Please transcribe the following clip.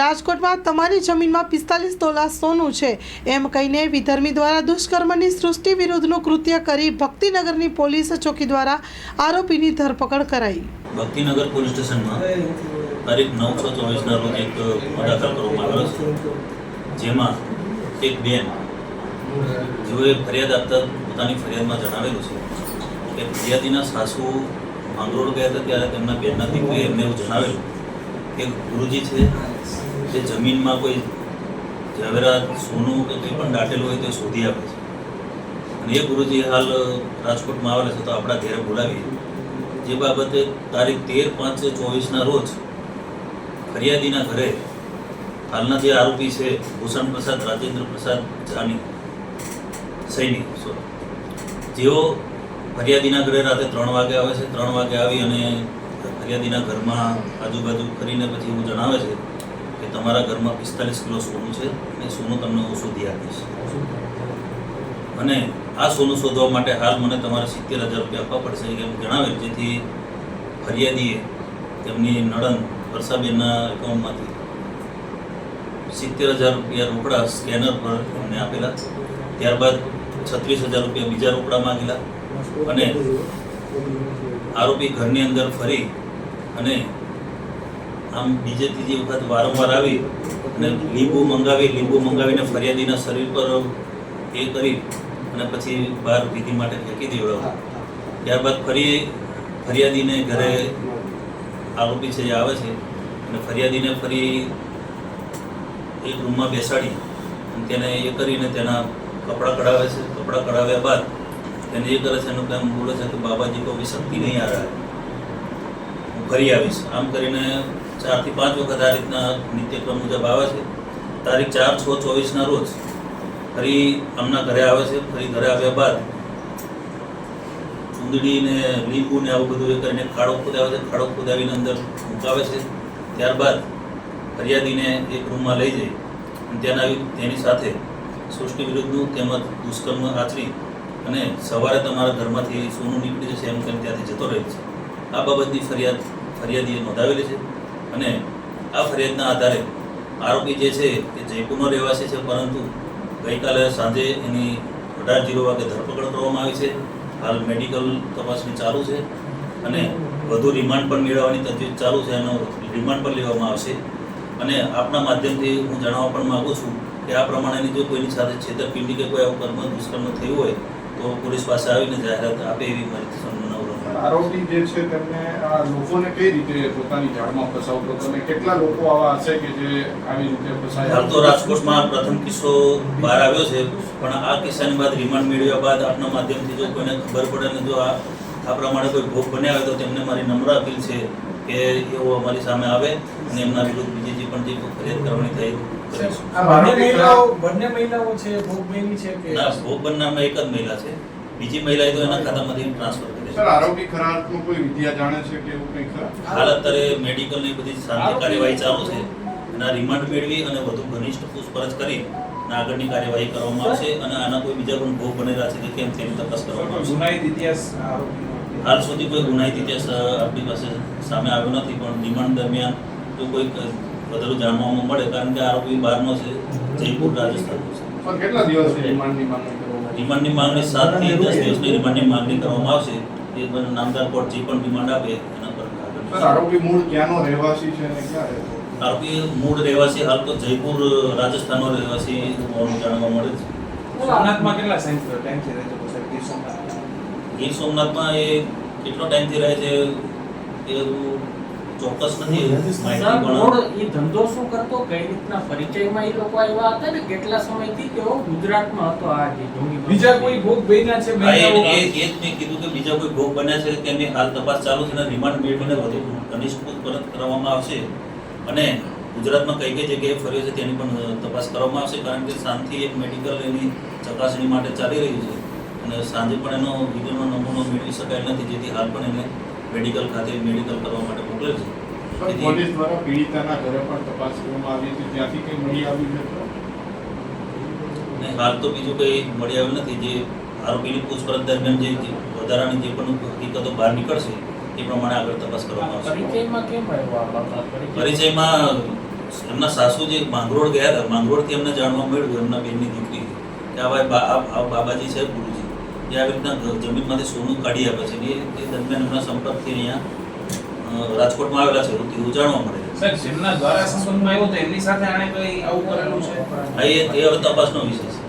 રાજકોટમાં તમારી જમીનમાં પિસ્તાલીસ તોલા સોનું છે. એમ કહીને વિધર્મી દ્વારા દુષ્કર્મની સૃષ્ટિ વિરુદ્ધનું કૃત્ય કરી ભક્તિનગરની પોલીસ ચોકી દ્વારા આરોપીની ધરપકડ કરાઈ. ભક્તિનગર પોલીસ સ્ટેશનમાં તારીખ નવ છ ચોવીસના રોજ એક દાખલ કરવામાં આવેલો છે. જેમાં એક બેન જેઓએ ફરિયાદ આપતા પોતાની ફરિયાદમાં જણાવેલું છે કે ફરિયાદીના સાસુ માંગરોળ ગયા હતા ત્યારે તેમના બેનના દીકરીએ એમને એવું જણાવેલું કે ગુરુજી છે તે જમીનમાં કોઈ ઝવેરાત, સોનું કે કંઈ પણ દાટેલું હોય તે શોધી આપે છે અને એ ગુરુજી હાલ રાજકોટમાં આવેલા છે તો આપણા ઘેરે બોલાવીએ જે બાબતે તારીખ તેર પાંચ ચોવીસના રોજ ફરિયાદીના ઘરે હાલના જે આરોપી છે ભૂષણ પ્રસાદ, રાજેન્દ્ર પ્રસાદ જાની sorry. જેઓ ફરિયાદીના ઘરે રાતે ત્રણ વાગે આવે છે, ત્રણ વાગે આવી અને ફરિયાદીના ઘરમાં આજુબાજુ કરીને પછી એવું જણાવે છે કે તમારા ઘરમાં પિસ્તાલીસ કિલો સોનું છે અને સોનું તમને હું શોધી આપીશ. અને આ સોનું શોધવા માટે હાલ મને તમારે સિત્તેર હજાર રૂપિયા આપવા પડશે. એમ જણાવેલ જેથી ફરિયાદીએ તેમની નડન વર્ષાબેનના એકાઉન્ટમાંથી સિત્તેર હજાર રૂપિયા રોકડા સ્કેનર પર અમને આપેલા. ત્યારબાદ છત્રીસ હજાર રૂપિયા બીજા રોકડા માંગેલા. અને આરોપી ઘરની અંદર ફરી અને આમ બીજે ત્રીજી વખત વારંવાર આવી અને લીંબુ મંગાવી લીંબુ મંગાવીને ફરિયાદીના શરીર પર એ કરી અને પછી બહાર વિધિ માટે ફેંકી દેવડાવ્યો ત્યારબાદ ફરી ફરિયાદીને ઘરે આરોપી છે જે આવે છે અને ફરિયાદીને ફરી એક રૂમમાં બેસાડી અને તેને એ કરીને તેના કપડાં કઢાવે છે. કપડાં કઢાવ્યા બાદ તેને એ કરે છે એનું કામ બોલે છે કે બાબાજી કોઈ શક્તિ નહીં આ રહ્યા હું ફરી આવીશ. આમ કરીને ચારથી પાંચ વખત આ રીતના નિત્યક્રમ મુજબ આવે છે. તારીખ ચાર છ ચોવીસના રોજ ફરી આમના ઘરે આવે છે. ફરી ઘરે આવ્યા બાદ ચૂંદડીને લીંબુ ને આવું બધું એ કરીને ખાડો ખોદાવે છે. ખાડો ખોદાવીને અંદર મુકાવે છે. ત્યારબાદ ફરિયાદીને એક રૂમમાં લઈ જઈ અને તેના તેની સાથે સૃષ્ટિ વિરુદ્ધનું તેમજ દુષ્કર્મ આચરી અને સવારે તમારા ઘરમાંથી સોનું નીકળી જશે એમ કરીને ત્યાંથી જતો રહે છે. આ બાબતની ફરિયાદ, ફરિયાદીએ નોંધાવેલી છે. અને આ ફરિયાદના આધારે આરોપી જે છે એ જયપુરનો રહેવાસી છે, પરંતુ ગઈકાલે સાંજે એની અઢાર જીરો વાગે ધરપકડ કરવામાં આવી છે. હાલ મેડિકલ તપાસણી ચાલુ છે અને વધુ રિમાન્ડ પણ મેળવવાની તજવીજ ચાલુ છે એનો રિમાન્ડ પણ લેવામાં આવશે. અને આપના માધ્યમથી હું જણાવવા પણ માગું છું કે આ પ્રમાણેની જો કોઈની સાથે છેતરપિંડી કે કોઈ આવું કર્મ, દુષ્કર્મ થયું હોય, તો પોલીસ પાસે આવીને જાહેરાત આપે એવી મારી આરોપી જે છે તેમને લોકોને કઈ રીતે પોતાની જાળમાં ફસાવતો હતો અને કેટલા લોકો આવા હશે કે જે આવી રીતે ફસાયા? હાલ તો રાજકોટમાં પ્રથમ કિસ્સો બહાર આવ્યો છે પણ આ કિસ્સાની બાદ રિમાન્ડ મેળવ્યા બાદ આપના માધ્યમથી જો કોઈને ખબર પડે ને જો આ આ પ્રમાણે કોઈ ભોગ બન્યા હોય તો તેમને મારી નમ્ર અપીલ છે કે એવો અમારી સામે આવે અને એમના વિરુદ્ધ બીજી જે પણ જે ફરિયાદ કરવાની થઈ બંને મહિલાઓ બંને મહિલાઓ છે ભોગ બની છે કે ના ભોગ બનનારમાં એક જ મહિલા છે. બીજી મહિલાએ તો એના ખાતામાંથી ટ્રાન્સફર કરી સર આરોપી ખરા અર્થમાં કોઈ વિદ્યા જાણે છે કે એવું કંઈ ખરા? હાલ અત્યારે મેડિકલની બધી શાંતિ કાર્યવાહી ચાલુ છે. એના રિમાન્ડ મેળવી અને વધુ ઘનિષ્ઠ પૂછપરછ કરી આગળની કાર્યવાહી કરવામાં આવશે અને આના કોઈ બીજા પણ ભોગ બનેલા છે કે કેમ તેની તપાસ કરવામાં આવશે. ગુનાહિત ઇતિહાસ હાલ સુધી કોઈ ગુનાહિત ઇતિહાસ આપણી પાસે સામે આવ્યો નથી પણ રિમાન્ડ દરમિયાન જો કોઈ વધારે જાણવામાં મળે કારણ કે આરોપી બહારનો છે જયપુર રાજસ્થાનનો છે. કેટલા દિવસ રિમાન્ડની આવી? રિમાન્ડની માંગણી સાતથી દસ દિવસની રિમાન્ડની માંગણી કરવામાં આવશે. એ બંને નામદાર કોર્ટ જે પણ રિમાન્ડ આપે એના પર આરોપી મૂળ ક્યાંનો રહેવાસી છે અને ક્યાં રહેતો? આરોપી મૂળ રહેવાસી હાલ તો જયપુર રાજસ્થાનનો રહેવાસી હોવાનું જાણવા મળે છે. સોમનાથમાં કેટલા ટાઈમ છે? રહેતો હતો ગીર સોમનાથ. ગીર સોમનાથમાં એ કેટલો ટાઈમથી રહે છે? એ ચોક્કસ નથી. માહિતી ઈ ધંધો શું કરતો? કઈ રીતના પરિચયમાં એ લોકો આવ્યા હતા ને? કેટલા સમયથી તેઓ ગુજરાતમાં હતો આ જે બીજા કોઈ ભોગ બન્યા છે? એ એ એ જ મેં કીધું કે બીજા કોઈ ભોગ બન્યા છે કે એમની હાલ તપાસ ચાલુ છે અને રિમાન્ડ મેળવીને વધુ ઘનિષ્ઠ પૂછપરછ કરવામાં આવશે. અને ગુજરાતમાં કઈ કઈ જગ્યાએ ફર્યો છે તેની પણ તપાસ કરવામાં આવશે કારણ કે શાંતિ એક મેડિકલ એની ચકાસણી માટે ચાલી રહ્યું છે. અને સાંજે પણ એનો વિધિનો નમૂનો મેળવી શકાય નથી જેથી હાલ પણ એને મેડિકલ ખાતે મેડિકલ કરવા માટે મોકલે છે. પોલીસ દ્વારા પીડિતાના ઘરે પણ તપાસ કરવામાં આવી હતી. ત્યાંથી કંઈ મળી આવ્યું છે હાલ તો બીજું કંઈ મળી આવ્યું નથી. જે આરોપીની પૂછપરછ દરમિયાન જે જે વધારાની જે પણ હકીકતો બહાર નીકળશે એ પ્રમાણે આગળ તપાસ કરવામાં આવશે. પરિચયમાં કેમ પરિચયમાં એમના સાસુ જે માંગરોળ ગયા હતા માંગરોળથી એમને જાણવા મળ્યું એમના બેનની દીકરી. કે આ બાબાજી છે એ આવી રીતના જમીનમાંથી સોનું કાઢી આપે છે. એ દરમિયાન એમના સંપર્કથી અહીંયા રાજકોટમાં આવેલા છે. એવું એવું જાણવા મળે છે. સાહેબ જેમના દ્વારા સંબંધમાં આવ્યો તો એમની સાથે આણે કઈ આવું કરેલું છે? એ હવે તપાસનો વિષય છે.